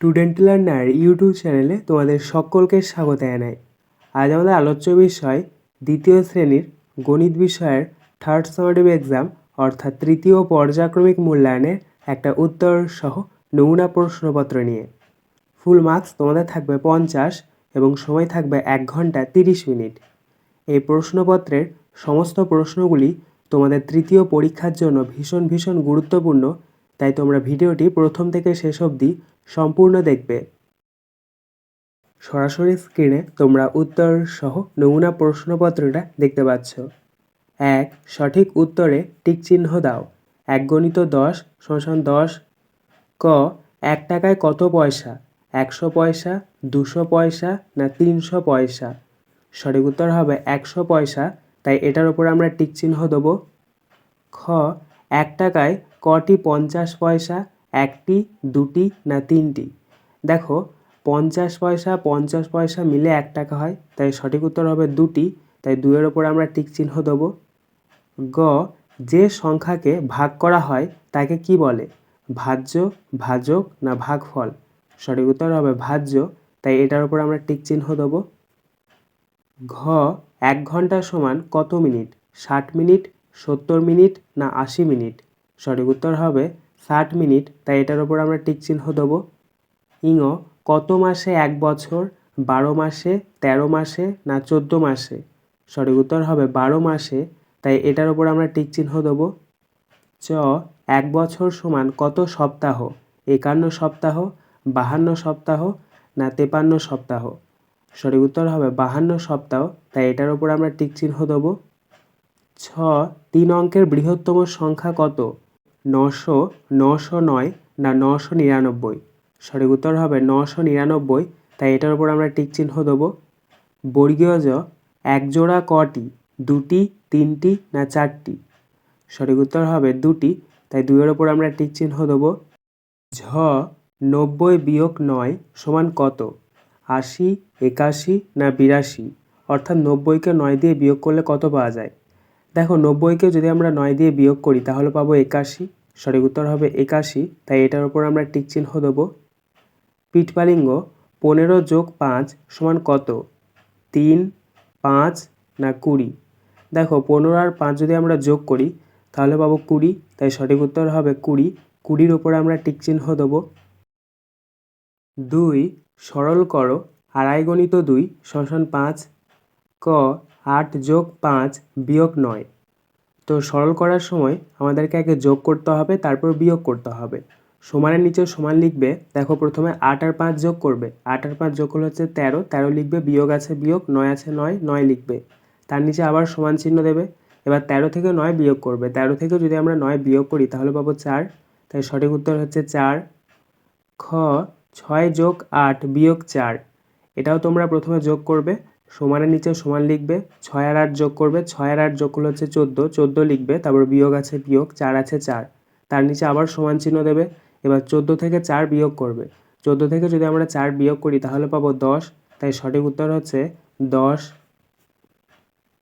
Student learner YouTube চ্যানেলে তোমাদের সকলকে স্বাগত জানাই। আজ আমাদের আলোচ্য বিষয় দ্বিতীয় শ্রেণির গণিত বিষয়ের থার্ড সামারিভ এক্সাম অর্থাৎ তৃতীয় পর্যায়ক্রমিক মূল্যায়নের একটা উত্তর সহ নমুনা প্রশ্নপত্র নিয়ে। ফুল মার্কস তোমাদের থাকবে পঞ্চাশ এবং সময় থাকবে এক ঘণ্টা তিরিশ মিনিট। এই প্রশ্নপত্রের সমস্ত প্রশ্নগুলি তোমাদের তৃতীয় পরীক্ষার জন্য ভীষণ ভীষণ গুরুত্বপূর্ণ, তাই তোমরা ভিডিওটি প্রথম থেকে শেষ অবধি সম্পূর্ণ দেখবে। সরাসরি স্ক্রিনে তোমরা উত্তর সহ নমুনা প্রশ্নপত্রটা দেখতে পাচ্ছ। এক, সঠিক উত্তরে টিক চিহ্ন দাও। এক গণিত দশ, শোষণ দশ। ক, এক টাকায় কত পয়সা? একশো পয়সা, দুশো পয়সা না তিনশো পয়সা? সঠিক উত্তর হবে একশো পয়সা, তাই এটার উপর আমরা টিক চিহ্ন দেবো। খ, এক টাকায় কটি পঞ্চাশ পয়সা একটি, দুটি না তিনটি? দেখো, পঞ্চাশ পয়সা পঞ্চাশ পয়সা মিলে এক টাকা হয়, তাই সঠিক উত্তর হবে দুটি, তাই দুইয়ের ওপর আমরা টিক চিহ্ন দেবো। গ, যে সংখ্যাকে ভাগ করা হয়, তাকে কি বলে? ভাজ্য, ভাজক না ভাগফল? সঠিক উত্তর হবে ভাজ্য, তাই এটার উপর আমরা টিক চিহ্ন দেবো। ঘ, এক ঘণ্টা সমান কত মিনিট? ষাট মিনিট, সত্তর মিনিট না আশি মিনিট? সঠিক উত্তর হবে ষাট মিনিট, তাই এটার ওপর আমরা টিক চিহ্ন দেবো। ইঙ, কত মাসে এক বছর? বারো মাসে, তেরো মাসে, না চোদ্দ মাসে? সঠিক উত্তর হবে বারো মাসে, তাই এটার ওপর আমরা টিক চিহ্ন দেবো। চ, এক বছর সমান কত সপ্তাহ? একান্ন সপ্তাহ, বাহান্ন সপ্তাহ, না তেপান্ন সপ্তাহ? সঠিক উত্তর হবে বাহান্ন সপ্তাহ, তাই এটার ওপর আমরা টিক চিহ্ন দেবো। ছ, তিন অঙ্কের বৃহত্তম সংখ্যা কত? নশো নশো নয় না নশো নিরানব্বই। সঠিক উত্তর হবে নশো নিরানব্বই, তাই এটার উপর আমরা টিক চিহ্ন দেবো। বর্গীয় জ, এক জোড়া কটি, দুটি, তিনটি না চারটি? সঠিক উত্তর হবে দুটি, তাই দুইয়ের ওপর আমরা টিক চিহ্ন দেবো। ঝ, নব্বই বিয়োগ নয় সমান কত? আশি, একাশি না বিরাশি? অর্থাৎ নব্বইকে নয় দিয়ে বিয়োগ করলে কত পাওয়া যায়? দেখো, নব্বইকে যদি আমরা নয় দিয়ে বিয়োগ করি, তাহলে পাবো একাশি। সঠিক উত্তর হবে একাশি। তাই এটার উপর আমরা টিক চিহ্ন দেবো। পিঠপালিঙ্গ, পনেরো যোগ পাঁচ সমান কত? তিন, পাঁচ না কুড়ি? দেখো, পনেরো আর পাঁচ যদি আমরা যোগ করি, তাহলে পাবো কুড়ি। তাই সঠিক উত্তর হবে কুড়ি। কুড়ির ওপরে আমরা টিক চিহ্ন দেবো। দুই, সরল করো। আড়াই গণিত দুই শোষণ পাঁচ। ক আট যোগ পাঁচ বিয়োগ নয়। তো সরল করার সময় আমাদেরকে আগে যোগ করতে হবে, তারপর বিয়োগ করতে হবে। সমানের নিচে সমান লিখবে, দেখো প্রথমে আট আর পাঁচ যোগ করবে। আট আর পাঁচ যোগ করলে হচ্ছে তেরো তেরো লিখবে, বিয়োগ আছে বিয়োগ, নয় আছে নয় নয় লিখবে। তার নিচে আবার সমান চিহ্ন দেবে, এবার তেরো থেকে নয় বিয়োগ করবে। তেরো থেকে যদি আমরা নয় বিয়োগ করি, তাহলে পাবো চার। তাই সঠিক উত্তর হচ্ছে চার। খ, ছয় যোগ আট বিয়োগ চার। এটাও তোমরা প্রথমে যোগ করবে। সমানের নিচে সমান লিখবে ছয় আর আট যোগ করবে ছয় আর আট যোগ করলে হচ্ছে চোদ্দ চোদ্দ লিখবে, তারপর বিয়োগ আছে বিয়োগ, চার আছে চার। তার নিচে আবার সমান চিহ্ন দেবে, এবার চোদ্দ থেকে চার বিয়োগ করবে। চোদ্দ থেকে যদি আমরা চার বিয়োগ করি, তাহলে পাবো দশ। তাই সঠিক উত্তর হচ্ছে দশ।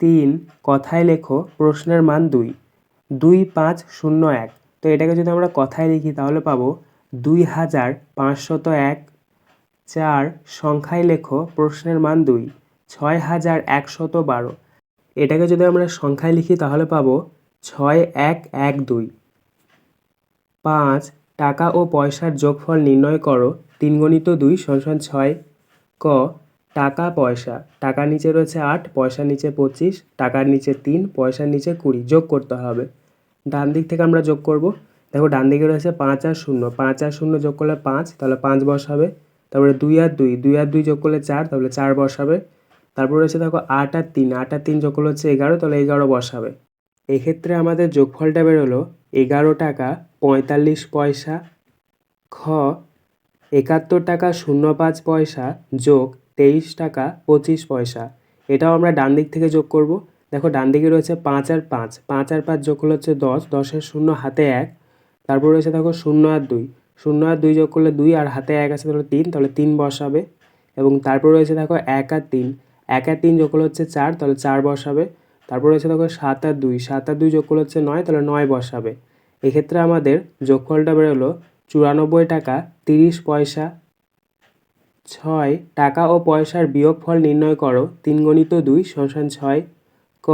তিন, কথায় লেখো, প্রশ্নের মান দুই। দুই, পাঁচ, শূন্য, এক। তো এটাকে যদি আমরা কথায় লিখি, তাহলে পাবো দুই হাজার পাঁচশত এক। চার, সংখ্যায় লেখো, প্রশ্নের মান দুই। ছয় হাজার একশত বারো। এটাকে যদি আমরা সংখ্যায় লিখি তাহলে পাবো ছয় এক এক দুই। পাঁচ, টাকা ও পয়সার যোগফল নির্ণয় করো তিন গণিত দুই সমান ছয়। ক, টাকা, পয়সা। টাকার নিচে রয়েছে আট, পয়সার নিচে পঁচিশ, টাকার নিচে তিন, পয়সার নিচে কুড়ি। যোগ করতে হবে। ডান দিক থেকে আমরা যোগ করব। দেখো, ডান দিকে রয়েছে পাঁচ আর শূন্য। পাঁচ আর শূন্য যোগ করলে পাঁচ, তাহলে পাঁচ বসাবে। তারপরে দুই আর দুই। দুই আর দুই যোগ করলে চার, তাহলে চার বসাবে। তারপর রয়েছে দেখো আট আর তিন, আট আর তিন করলে হচ্ছে এগারো, তাহলে এগারো বসাবে। এক্ষেত্রে আমাদের যোগফলটা বেরোলো এগারো টাকা পঁয়তাল্লিশ পয়সা, খ, একাত্তর টাকা শূন্য পাঁচ পয়সা যোগ তেইশ টাকা পঁচিশ পয়সা। এটাও আমরা ডান দিক থেকে যোগ করব। দেখো ডান দিকে রয়েছে পাঁচ আর পাঁচ পাঁচ আর পাঁচ যোগ করলে হচ্ছে দশ দশের শূন্য হাতে এক। তারপর রয়েছে দেখো শূন্য আর দুই, শূন্য আর দুই যোগ করলে দুই আর হাতে এক আছে, তাহলে তিন তাহলে তিন বসাবে। এবং তারপর রয়েছে দেখো এক আর তিন এক আর তিন যোগ করলে হচ্ছে চার, তাহলে চার বসাবে। তারপর রয়েছে দেখো সাত আর দুই, সাত আর দুই যোগ করলে হচ্ছে নয়, তাহলে নয় বসাবে। এক্ষেত্রে আমাদের যোগফলটা বেরোলো চুরানব্বই টাকা তিরিশ পয়সা, ছয় টাকা ও পয়সার বিয়োগফল নির্ণয় করো, তিন গণিত দুই সমান ছয়, ক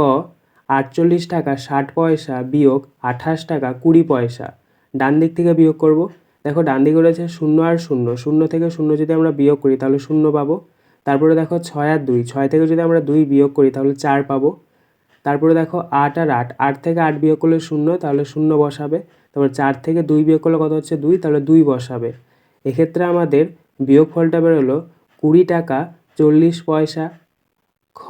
আটচল্লিশ টাকা ষাট পয়সা বিয়োগ আঠাশ টাকা কুড়ি পয়সা। ডান দিক থেকে বিয়োগ করব। দেখো ডান দিকে রয়েছে শূন্য আর শূন্য শূন্য থেকে শূন্য যদি আমরা বিয়োগ করি তাহলে শূন্য পাবো। তারপরে দেখো ছয় আর দুই। ছয় থেকে যদি আমরা দুই বিয়োগ করি, তাহলে চার পাবো। তারপরে দেখো আট আর আট। আট থেকে আট বিয়োগ করলে শূন্য, তাহলে শূন্য বসাবে। তারপর চার থেকে দুই বিয়োগ করলে কত হচ্ছে দুই? তাহলে দুই বসাবে। এক্ষেত্রে আমাদের বিয়োগফলটা বেরোলো কুড়ি টাকা চল্লিশ পয়সা। খ,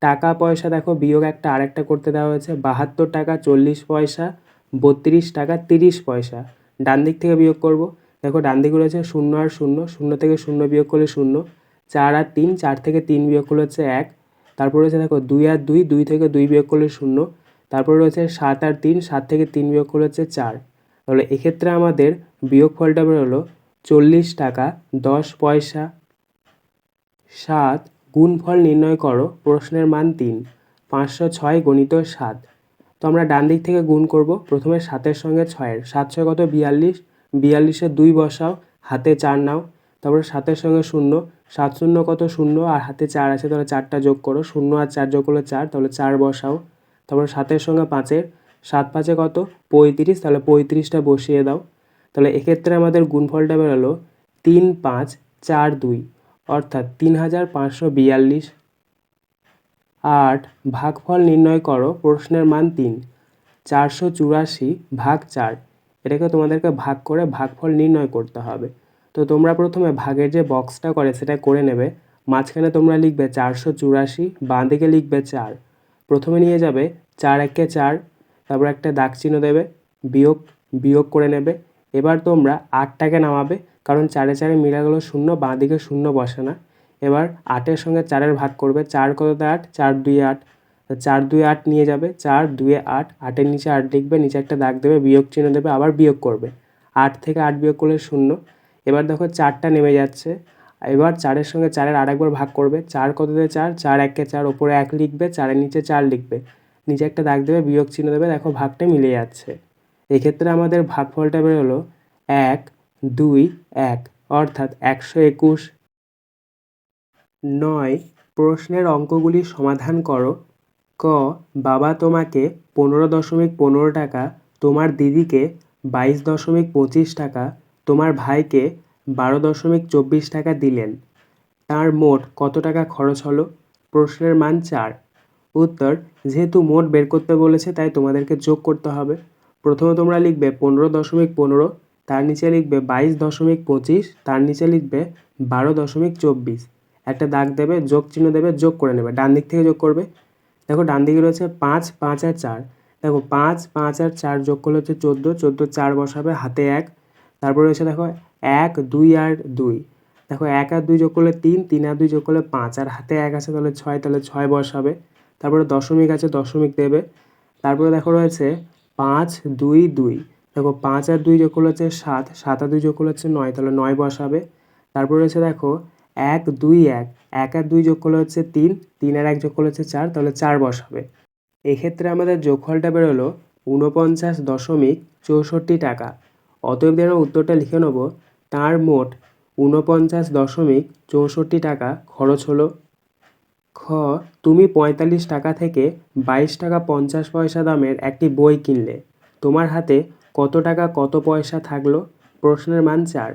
টাকা পয়সা দেখো বিয়োগ একটা আরেকটা করতে দেওয়া হয়েছে। বাহাত্তর টাকা চল্লিশ পয়সা, বত্রিশ টাকা তিরিশ পয়সা। ডান দিক থেকে বিয়োগ করব। দেখো ডান দিকে রয়েছে শূন্য আর শূন্য। শূন্য থেকে শূন্য বিয়োগ করলে শূন্য। চার আর তিন, চার থেকে তিন বিয়োগ করলে হচ্ছে এক। তারপর রয়েছে দেখো দুই আর দুই দুই থেকে দুই বিয়োগ করলে শূন্য। তারপর রয়েছে সাত আর তিন, সাত থেকে তিন বিয়োগ করলে হচ্ছে চার। তাহলে এক্ষেত্রে আমাদের বিয়োগফলটা বেরোলো চল্লিশ টাকা, দশ পয়সা, সাত গুণফল নির্ণয় করো, প্রশ্নের মান তিন, পাঁচশো ছয় গণিত সাত। তো আমরা ডান দিক থেকে গুণ করব, প্রথমে সাতের সঙ্গে ছয়ের। সাত ছয় কত? বিয়াল্লিশ। বিয়াল্লিশে দুই বসাও, হাতে চার নাও। তারপরে সাতের সঙ্গে শূন্য সাত শূন্য কত শূন্য আর হাতে চার আছে, তাহলে চারটা যোগ করো। শূন্য আর চার যোগ করলে চার, তাহলে চার বসাও। তারপরে সাতের সঙ্গে পাঁচের, সাত পাঁচে কত? পঁয়ত্রিশ, তাহলে পঁয়ত্রিশটা বসিয়ে দাও। তাহলে এক্ষেত্রে আমাদের গুণফলটা বেরোলো তিন পাঁচ চার দুই, অর্থাৎ তিন হাজার পাঁচশো বিয়াল্লিশ। আট, ভাগফল নির্ণয় করো, প্রশ্নের মান তিন, চারশো চুরাশি ভাগ চার। এটাকে তোমাদেরকে ভাগ করে ভাগফল নির্ণয় করতে হবে। তো তোমরা প্রথমে ভাগের যে বক্সটা করে সেটা করে নেবে। মাঝখানে তোমরা লিখবে চারশো চুরাশি, বাঁ দিকে লিখবে চার। প্রথমে নিয়ে যাবে চার একে চার, তারপর একটা দাগ চিহ্ন দেবে, বিয়োগ বিয়োগ করে নেবে। এবার তোমরা আটটাকে নামাবে, কারণ চারে চারে মিলে গেলো শূন্য, বাঁ দিকে শূন্য বসে না। এবার আটের সঙ্গে চারের ভাগ করবে, চার কততে আট? চার দুই আট। চার দুই আট নিয়ে যাবে, চার দুয়ে আট, আটের নিচে আট লিখবে, নিচে একটা দাগ দেবে, বিয়োগ চিহ্ন দেবে, আবার বিয়োগ করবে। আট থেকে আট বিয়োগ করলে শূন্য। এবার দেখো চারটা নেমে যাচ্ছে। এবার চারের সঙ্গে চারের আরেকবার ভাগ করবে। চার কততে চার? চার একে চার, ওপরে এক লিখবে, চারের নিচে চার লিখবে। নিচে একটা দাগ দেবে, বিয়োগ চিহ্ন দেবে, দেখো ভাগটা মিলে যাচ্ছে। এক্ষেত্রে আমাদের ভাগফলটা বেরোলো এক, দুই, এক, অর্থাৎ একশো একুশ। নয়, প্রশ্নের অঙ্কগুলি সমাধান করো। ক, বাবা তোমাকে পনেরো দশমিক পনেরো টাকা, তোমার দিদিকে বাইশ দশমিক পঁচিশ টাকা তোমার ভাইকে বারো দশমিক চব্বিশ টাকা দিলেন। তার মোট কত টাকা খরচ হলো? প্রশ্নের মান চার। উত্তর, যেহেতু মোট বের করতে বলেছে, তাই তোমাদেরকে যোগ করতে হবে। প্রথমে তোমরা লিখবে পনেরো দশমিক পনেরো, তার নিচে লিখবে বাইশ দশমিক পঁচিশ, তার নিচে লিখবে বারো দশমিক চব্বিশ। একটা দাগ দেবে, যোগ চিহ্ন দেবে, যোগ করে নেবে। ডান দিক থেকে যোগ করবে। দেখো, ডান দিকে রয়েছে পাঁচ পাঁচ আর চার। দেখো, পাঁচ পাঁচ আর চার যোগ করলে হচ্ছে চোদ্দ চোদ্দ চার বসাবে হাতে এক। তারপরে রয়েছে দেখো এক, দুই আর দুই। দেখো এক আর দুই যোগ করলে তিন তিন আর দুই যোগ করলে পাঁচ। আর হাতে এক আছে তাহলে ছয় তাহলে ছয় বসাবে। তারপরে দশমিক আছে, দশমিক দেবে। তারপরে দেখো রয়েছে পাঁচ, দুই দুই। দেখো পাঁচ আর দুই যোগ করলে হচ্ছে সাত সাত আর দুই যোগ করলে হচ্ছে নয়, তাহলে নয় বসাবে। তারপরে রয়েছে দেখো এক, দুই, এক। এক আর দুই যোগ করলে হচ্ছে তিন তিন আর এক যোগ করলে হচ্ছে চার, তাহলে চার বসাবে। এক্ষেত্রে আমাদের যোগফলটা বেরোলো ঊনপঞ্চাশ দশমিক চৌষট্টি টাকা। অতএব যেন উত্তরটা লিখে নেব, তার মোট ঊনপঞ্চাশ দশমিক চৌষট্টি টাকা খরচ হলো। খ, তুমি পঁয়তাল্লিশ টাকা থেকে বাইশ টাকা পঞ্চাশ পয়সা দামের একটি বই কিনলে, তোমার হাতে কত টাকা কত পয়সা থাকল? প্রশ্নের মান চার।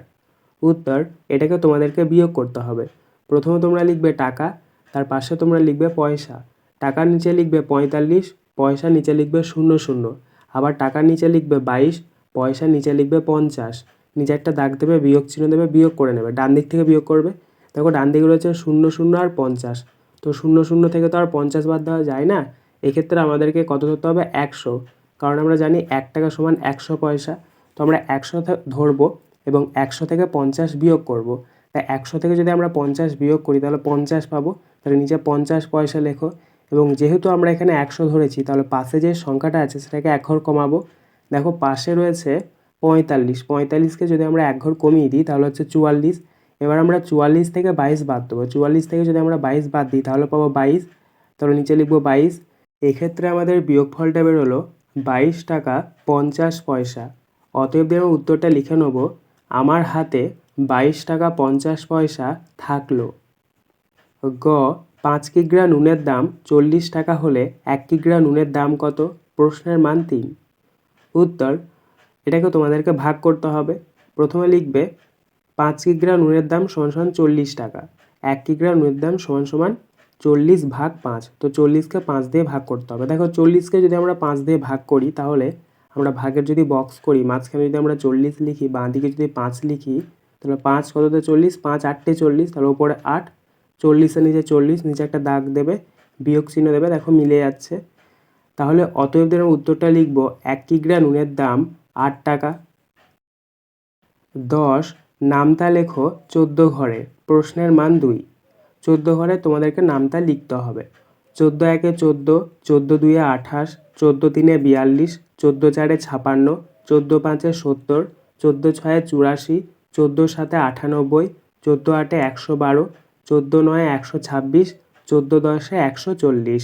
উত্তর, এটাকে তোমাদেরকে বিয়োগ করতে হবে। প্রথমে তোমরা লিখবে টাকা, তার পাশে তোমরা লিখবে পয়সা। টাকার নিচে লিখবে পঁয়তাল্লিশ পয়সা নিচে লিখবে শূন্য শূন্য। আবার টাকার নিচে লিখবে বাইশ পয়সা নিচে লিখবে পঞ্চাশ, নিচে একটা দাগ দেবে, বিয়োগ চিহ্ন দেবে, বিয়োগ করে নেবে, ডান দিক থেকে বিয়োগ করবে। দেখো ডান দিকে রয়েছে শূন্য শূন্য আর পঞ্চাশ। তো শূন্য শূন্য থেকে তো আর পঞ্চাশ বাদ দেওয়া যায় না? এক্ষেত্রে আমাদেরকে কত ধরতে হবে? একশো। কারণ আমরা জানি এক টাকা সমান একশো পয়সা। তো আমরা একশো ধরবো এবং একশো থেকে পঞ্চাশ বিয়োগ করব। তাই একশো থেকে যদি আমরা পঞ্চাশ বিয়োগ করি, তাহলে পঞ্চাশ পাবো। তাহলে নিচে পঞ্চাশ পয়সা লেখো। এবং যেহেতু আমরা এখানে একশো ধরেছি, তাহলে পাশে যে সংখ্যাটা আছে, সেটাকে এক ঘর কমাবো। দেখো পাশে রয়েছে পঁয়তাল্লিশ। পঁয়তাল্লিশকে যদি আমরা এক ঘর কমিয়ে দিই, তাহলে হচ্ছে চুয়াল্লিশ। এবার আমরা চুয়াল্লিশ থেকে বাইশ বাদ দেবো। চুয়াল্লিশ থেকে যদি আমরা বাইশ বাদ দিই, তাহলে পাবো বাইশ। তাহলে নিচে লিখব বাইশ। এক্ষেত্রে আমাদের বিয়োগফলটা বেরোলো বাইশ টাকা পঞ্চাশ পয়সা। অতএব দিয়ে আমি উত্তরটা লিখে নেব। আমার হাতে বাইশ টাকা পঞ্চাশ পয়সা থাকল। গ, পাঁচ কিগ্রা নুনের দাম চল্লিশ টাকা হলে এক কিগ্রা নুনের দাম কত? প্রশ্নের মান তিন। উত্তর এটাকে তোমাদেরকে ভাগ করতে হবে। প্রথমে লিখবে, পাঁচ কিগ্রা নুনের দাম সমান সমান চল্লিশ টাকা। এক কিগ্রা নুনের দাম সমান সমান চল্লিশ ভাগ পাঁচ। তো চল্লিশকে পাঁচ দিয়ে ভাগ করতে হবে। দেখো চল্লিশকে যদি আমরা পাঁচ দিয়ে ভাগ করি, তাহলে আমরা ভাগের যদি বক্স করি, মাঝখানে যদি আমরা চল্লিশ লিখি বাঁ দিকে যদি পাঁচ লিখি, তাহলে পাঁচ কততে চল্লিশ? পাঁচ আটটে চল্লিশ, তাহলে ওপরে আট। চল্লিশের নিচে চল্লিশ, নিচে একটা দাগ দেবে, বিয়োগ চিহ্ন দেবে, দেখো মিলে যাচ্ছে। তাহলে অতএব উত্তরটা লিখব এক কিগ্রা নুনের দাম আট টাকা। দশ, নামতা লেখো চোদ্দ ঘরে, প্রশ্নের মান দুই। চোদ্দ ঘরে তোমাদেরকে নামতা লিখতে হবে। চোদ্দ একে চোদ্দ চোদ্দ দুইয়ে আঠাশ, চোদ্দ তিনে বিয়াল্লিশ, চোদ্দ চারে ছাপান্ন, চোদ্দ পাঁচে সত্তর, চোদ্দ ছয়ে চুরাশি, চোদ্দ সাতে আটানব্বই, চোদ্দ আটে একশো বারো, চোদ্দ নয়ে একশো ছাব্বিশ, চোদ্দ দশে একশো চল্লিশ।